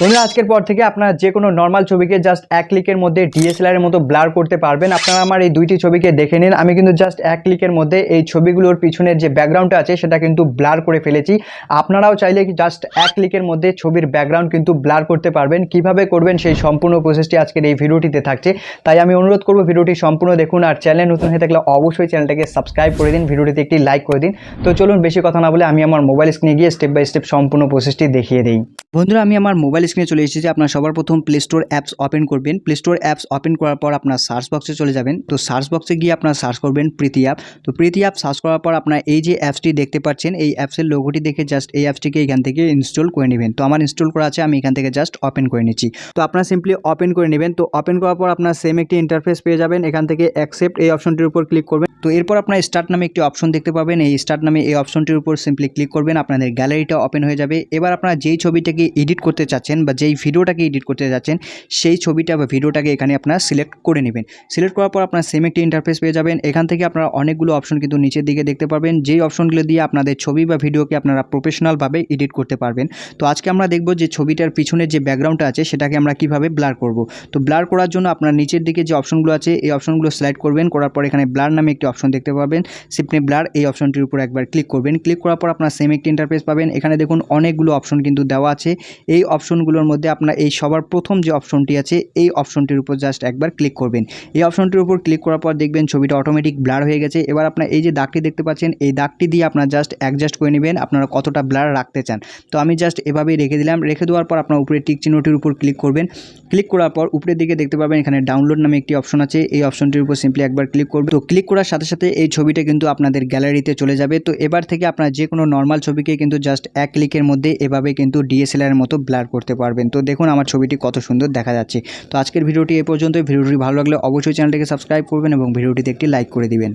বন্ধুরা, আজকের পর থেকে আপনারা যে কোনো নর্মাল ছবিকে জাস্ট এক ক্লিকের মধ্যে ডিএসএলআর এর মতো ব্লার করতে পারবেন। আপনারা আমার এই দুইটি ছবিকে দেখে নিন। আমি কিন্তু জাস্ট এক ক্লিকের মধ্যে এই ছবিগুলোর পিছনের যে ব্যাকগ্রাউন্ডটা আছে, সেটা কিন্তু ব্লার করে ফেলেছি। আপনারাও চাইলে জাস্ট এক ক্লিকের মধ্যে ছবির ব্যাকগ্রাউন্ড কিন্তু ব্লার করতে পারবেন। কীভাবে করবেন সেই সম্পূর্ণ প্রসেসটি আজকের এই ভিডিওটিতে থাকছে। তাই আমি অনুরোধ করব ভিডিওটি সম্পূর্ণ দেখুন আর চ্যানেল নতুন হয়ে থাকলে অবশ্যই চ্যানেলটাকে সাবস্ক্রাইব করে দিন, ভিডিওটিতে একটি লাইক করে দিন। তো চলুন, বেশি কথা না বলে আমি আমার মোবাইল স্ক্রিনে গিয়ে স্টেপ বাই স্টেপ সম্পূর্ণ প্রসেসটি দেখিয়ে দিই। বন্ধুরা, আমি আমার মোবাইল স্ক্রিনে চলে এসেছি আপনার সবার প্রথম প্লে স্টোর অ্যাপস ওপেন করবেন। প্লে স্টোর অ্যাপস ওপেন করার পর আপনার সার্চ বক্সে চলে যাবেন। তো সার্চ বক্সে গিয়ে আপনার সার্চ করবেন প্রীতি অ্যাপ তো প্রীতি অ্যাপ সার্চ করার পর আপনার এই যে অ্যাপসটি দেখতে পাচ্ছেন, এই অ্যাপসের লোগোটি দেখে জাস্ট এই অ্যাপসটিকে এখান থেকে ইনস্টল করে নেবেন। তো আমার ইনস্টল করা আছে, আমি এখান থেকে জাস্ট ওপেন করে নিচ্ছি। তো আপনারা সিম্পলি ওপেন করে নেবেন। তো ওপেন করার পর আপনার সেম একটি ইন্টারফেস পেয়ে যাবেন। এখান থেকে অ্যাকসেপ্ট এই অপশনটির উপর ক্লিক করবেন। তো এরপর আপনার স্টার্ট নামে একটি অপশন দেখতে পাবেন। এই স্টার্ট নামে এই অপশনটির উপর সিম্পলি ক্লিক করবেন। আপনাদের গ্যালারিটা ওপেন হয়ে যাবে। এবার আপনারা যেই ছবিটাকে এডিট করতে চাচ্ছেন বা যেই ভিডিওটাকে এডিট করতে যাচ্ছেন, সেই ছবিটা বা ভিডিওটাকে এখানে আপনারা সিলেক্ট করে নেবেন। সিলেক্ট করার পর আপনার সেম একটি ইন্টারফেস পেয়ে যাবেন। এখান থেকে আপনারা অনেকগুলো অপশন কিন্তু নিচের দিকে দেখতে পারবেন। যেই অপশনগুলো দিয়ে আপনাদের ছবি বা ভিডিওকে আপনারা প্রফেশনালভাবে এডিট করতে পারবেন। তো আজকে আমরা দেখব যে ছবিটার পিছনের যে ব্যাকগ্রাউন্ডটা আছে, সেটাকে আমরা কীভাবে ব্লার করব। তো ব্লার করার জন্য আপনার নিচের দিকে যে অপশনগুলো আছে, এই অপশনগুলো সিলেক্ট করবেন। করার পর এখানে ব্লার নামে একটি অপশন দেখতে পাবেন। সিপনে ব্লার এই অপশনটির উপর একবার ক্লিক করবেন। ক্লিক করার পর আপনার সেম একটি ইন্টারফেস পাবেন। এখানে দেখুন অনেকগুলো অপশন কিন্তু দেওয়া আছে। এই অপশনগুলোর মধ্যে আপনার এই সবার প্রথম যে অপশনটি আছে, এই অপশনটির উপর জাস্ট একবার ক্লিক করবেন। এই অপশনটির উপর ক্লিক করার পর দেখবেন ছবিটা অটোমেটিক ব্লার হয়ে গেছে। এবার আপনার এই যে দাগটি দেখতে পাচ্ছেন, এই দাগটি দিয়ে আপনার জাস্ট অ্যাডজাস্ট করে নেবেন আপনারা কতটা ব্লার রাখতে চান। তো আমি জাস্ট এভাবেই রেখে দিলাম। রেখে দেওয়ার পর আপনার উপরে টিক চিহ্নটির উপর ক্লিক করবেন। ক্লিক করার পর উপরের দিকে দেখতে পাবেন এখানে ডাউনলোড নামে একটি অপশন আছে। এই অপশনটির উপর সিম্পলি একবার ক্লিক করবেন। তো ক্লিক করার সাথে সাথে এই ছবিটা কিন্তু আপনাদের গ্যালারিতে চলে যাবে। তো এবার থেকে আপনার যে কোনো নর্মাল ছবিকে কিন্তু জাস্ট এক ক্লিকের মধ্যে এভাবে কিন্তু ডিএসএলআর মতো ব্লার করতে পারবেন। তো দেখুন, আমার ছবিটি কত সুন্দর দেখা যাচ্ছে। তো আজকের ভিডিওটি এ পর্যন্ত ভিডিওটি ভালো লাগলে অবশ্যই চ্যানেলটিকে সাবস্ক্রাইব করবেন এবং ভিডিওটিতে একটি লাইক করে দিবেন।